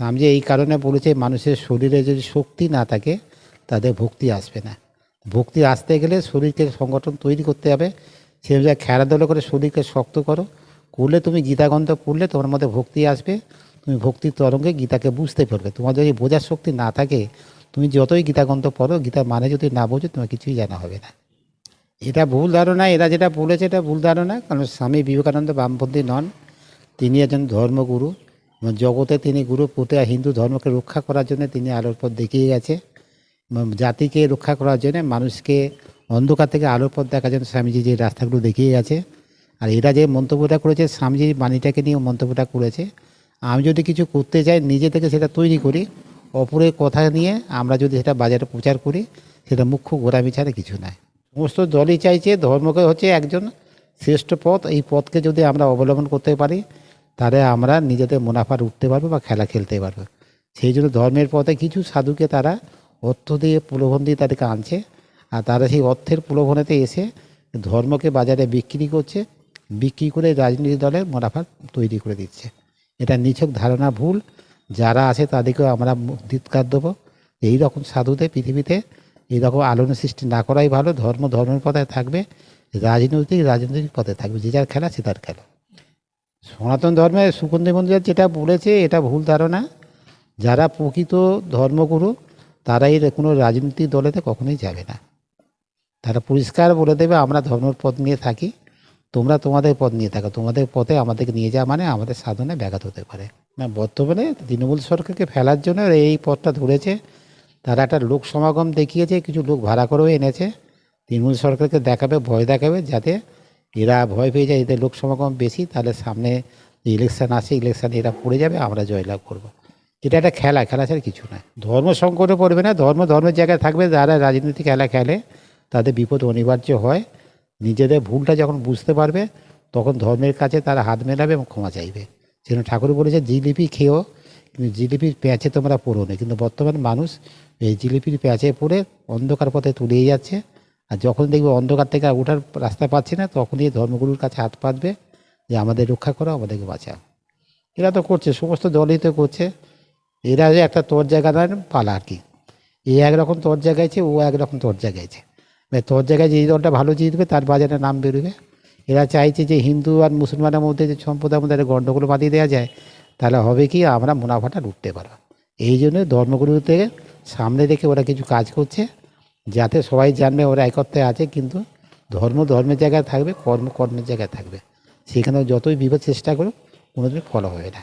স্বামীজি এই কারণে বলেছে, মানুষের শরীরে যদি শক্তি না থাকে, তাদের ভক্তি আসবে না। ভক্তি আসতে গেলে শরীরকে সংগঠন তৈরি করতে হবে। সে অনুযায়ী খেলাধুলো করে শরীরকে শক্ত করো, করলে তুমি গীতাগন্ধ পড়লে তোমার মধ্যে ভক্তি আসবে। তুমি ভক্তির তরঙ্গে গীতাকে বুঝতে পারবে। তোমার যদি বোঝার শক্তি না থাকে, তুমি যতই গীতাগন্ধ পড়ো, গীতার মানে যদি না বোঝো, তোমার কিছুই জানা হবে না। এটা ভুল ধারণা, এরা যেটা বলেছে এটা ভুল ধারণা। কারণ স্বামী বিবেকানন্দ বামপন্থী নন। তিনি একজন ধর্মগুরু। জগতে তিনি গুরু পুঁতে হিন্দু ধর্মকে রক্ষা করার জন্য তিনি আলোর পথ দেখিয়ে গেছে। জাতিকে রক্ষা করার জন্য মানুষকে অন্ধকার থেকে আলোর পথ দেখার জন্য স্বামীজি যে রাস্তাগুলো দেখিয়ে গেছে। আর এরা যে মন্তব্যটা করেছে স্বামীজির বাণীটাকে নিয়ে মন্তব্যটা করেছে। আমি যদি কিছু করতে চাই, নিজে থেকে সেটা তৈরি করি, অপরের কথা নিয়ে আমরা যদি সেটা বাজারে প্রচার করি, সেটা মুখ্য গোড়ামি ছাড়া কিছু নয় সমস্ত দলই চাইছে, ধর্মকে হচ্ছে একজন শ্রেষ্ঠ পথ। এই পথকে যদি আমরা অবলম্বন করতে পারি তাহলে আমরা নিজেদের মুনাফার উঠতে পারব বা খেলা খেলতে পারব। সেই জন্য ধর্মের পথে কিছু সাধুকে তারা অর্থ দিয়ে প্রলোভন দিয়ে তাদেরকে আনছে। আর তারা সেই অর্থের প্রলোভনেতে এসে ধর্মকে বাজারে বিক্রি করছে, বিক্রি করে রাজনীতি দলের মুনাফা তৈরি করে দিচ্ছে। এটা নিছক ধারণা ভুল। যারা আছে তাদেরকেও আমরা ধিৎকার দেবো। এই রকম সাধুদের পৃথিবীতে এইরকম আলোড়ন সৃষ্টি না করাই ভালো। ধর্ম ধর্মের পথে থাকবে, রাজনৈতিক রাজনৈতিক পথে থাকবে। যে যার খেলা সে তার খেলা। সনাতন ধর্মে সুগন্ধি মন্দির যেটা বলেছে, এটা ভুল ধারণা। যারা প্রকৃত ধর্মগুরু, তারাই কোনো রাজনৈতিক দলেতে কখনোই যাবে না। তারা পরিষ্কার বলে দেবে, আমরা ধর্মের পথ নিয়ে থাকি, তোমরা তোমাদের পথ নিয়ে থাকো। তোমাদের পথে আমাদেরকে নিয়ে যাওয়া মানে আমাদের সাধনে ব্যাঘাত হতে পারে। না, বর্তমানে তৃণমূল সরকারকে ফেলার জন্য এই পথটা ধরেছে। তারা একটা লোক সমাগম দেখিয়েছে, কিছু লোক ভাড়া করেও এনেছে। তৃণমূল সরকারকে দেখাবে, ভয় দেখাবে, যাতে এরা ভয় পেয়ে যায়, এদের লোক সমাগম বেশি, তাহলে সামনে যে ইলেকশন আসে ইলেকশানে এরা পড়ে যাবে, আমরা জয়লাভ করব। এটা একটা খেলা খেলা ছাড়া কিছু নয়। ধর্ম সংকটে পড়বে না, ধর্ম ধর্মের জায়গায় থাকবে, যারা রাজনীতি খেলা খেলে, তাদের বিপদ অনিবার্য হয়। নিজেদের ভুলটা যখন বুঝতে পারবে, তখন ধর্মের কাছে তারা হাত মেলাবে এবং ক্ষমা চাইবে। সেজন্য ঠাকুর বলেছে জিলিপি খেয়েও কিন্তু জিলিপির প্যাঁচে তোমরা পড়ো না। কিন্তু বর্তমান মানুষ এই জিলিপির প্যাঁচে পড়ে অন্ধকার পথে তুলিয়ে যাচ্ছে। আর যখন দেখবে অন্ধকার থেকে ওঠার রাস্তা পাচ্ছে না তখনই ধর্মগুরুর কাছে হাত পাতবে যে আমাদের রক্ষা করো, আমাদেরকে বাঁচাও। এরা তো করছে, সমস্ত দলই তো করছে। এরা যে একটা তোর জায়গা দেন পালা আর কি। এ একরকম তোর জায়গাইছে ও একরকম তোর জায়গাইছে মানে তোর জায়গায় যে দলটা ভালো জিতবে, তার বাজারে নাম বেরোবে। এরা চাইছে যে হিন্দু আর মুসলমানের মধ্যে যে সম্প্রদায়ের মধ্যে গণ্ডগোল বাঁধিয়ে দেওয়া যায়, তাহলে হবে কি আমরা মুনাফাটা লুটতে পারব। এই জন্য ধর্মগুরু থেকে সামনে রেখে ওরা কিছু কাজ করছে। যাতে সবাই জানবে ওরা একত্রে আছে, কিন্তু ধর্ম ধর্মের জায়গায় থাকবে, কর্ম কর্মের জায়গায় থাকবে। সেখানে যতই বিপদ চেষ্টা করুক কোনোদিন ফলো হবে না।